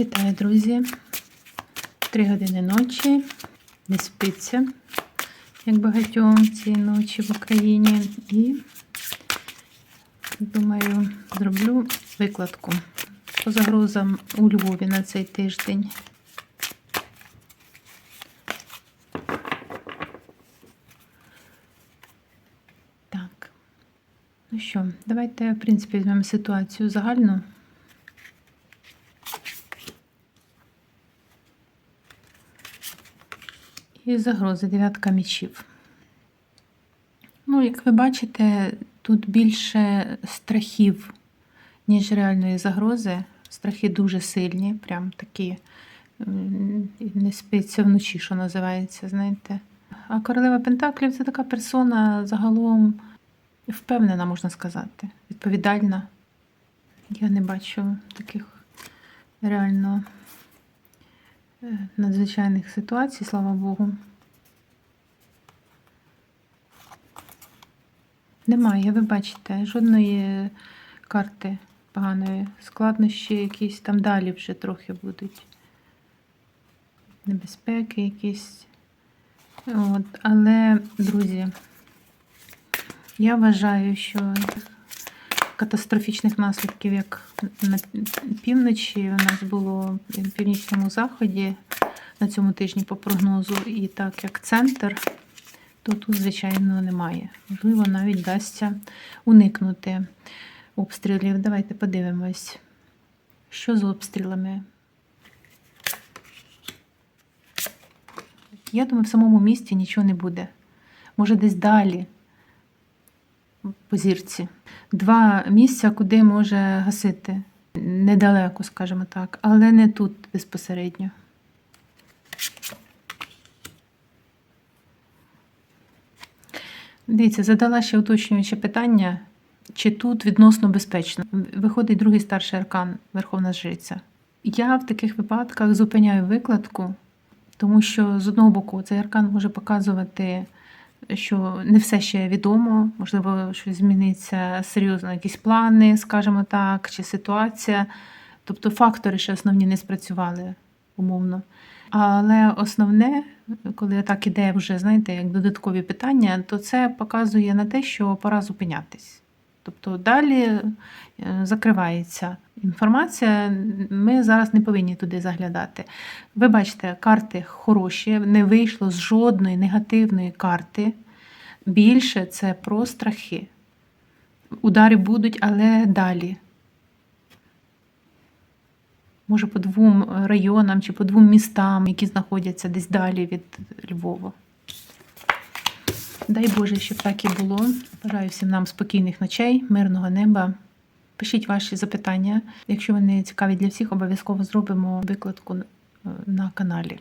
Вітаю, друзі! Три години ночі. Не спиться, як багатьом цієї ночі в Україні. І думаю, зроблю викладку по загрозам у Львові на цей тиждень. Ну що, давайте, в принципі, візьмемо ситуацію загальну. І загрози дев'ятка мічів. Ну, як ви бачите, тут більше страхів, ніж реальної загрози. Страхи дуже сильні, прям такі не спиться вночі, що називається, знаєте. А королева Пентаклів це така персона загалом впевнена, можна сказати, відповідальна. Я не бачу таких реально надзвичайних ситуацій, слава Богу. Немає, ви бачите, жодної карти поганої. Складнощі якісь там далі вже трохи будуть. Небезпеки якісь. От. Але, друзі, я вважаю, що катастрофічних наслідків, як на півночі, у нас було в північному заході на цьому тижні по прогнозу, і так як центр, то тут, звичайно, немає. Можливо, навіть вдасться уникнути обстрілів. Давайте подивимось, що з обстрілами. Я думаю, в самому місті нічого не буде. Може, десь далі, по зірці. Два місця, куди може гасити. Недалеко, скажімо так, але не тут безпосередньо. Дивіться, задала ще уточнююче питання, чи тут відносно безпечно. Виходить другий старший аркан Верховна Жриця. Я в таких випадках зупиняю викладку, тому що з одного боку цей аркан може показувати, що не все ще відомо, можливо, щось зміниться серйозно, якісь плани, скажімо так, чи ситуація. Тобто фактори ще основні не спрацювали умовно. Але основне, коли так іде вже, знаєте, як додаткові питання, то це показує на те, що пора зупинятись. Тобто далі е, закривається інформація, ми зараз не повинні туди заглядати. Ви бачите, карти хороші, не вийшло з жодної негативної карти. Більше це про страхи. Удари будуть, але далі. Може, по двом районам чи по двом містам, які знаходяться десь далі від Львова. Дай Боже, щоб так і було. Бажаю всім нам спокійних ночей, мирного неба. Пишіть ваші запитання. Якщо вони цікаві для всіх, обов'язково зробимо викладку на каналі.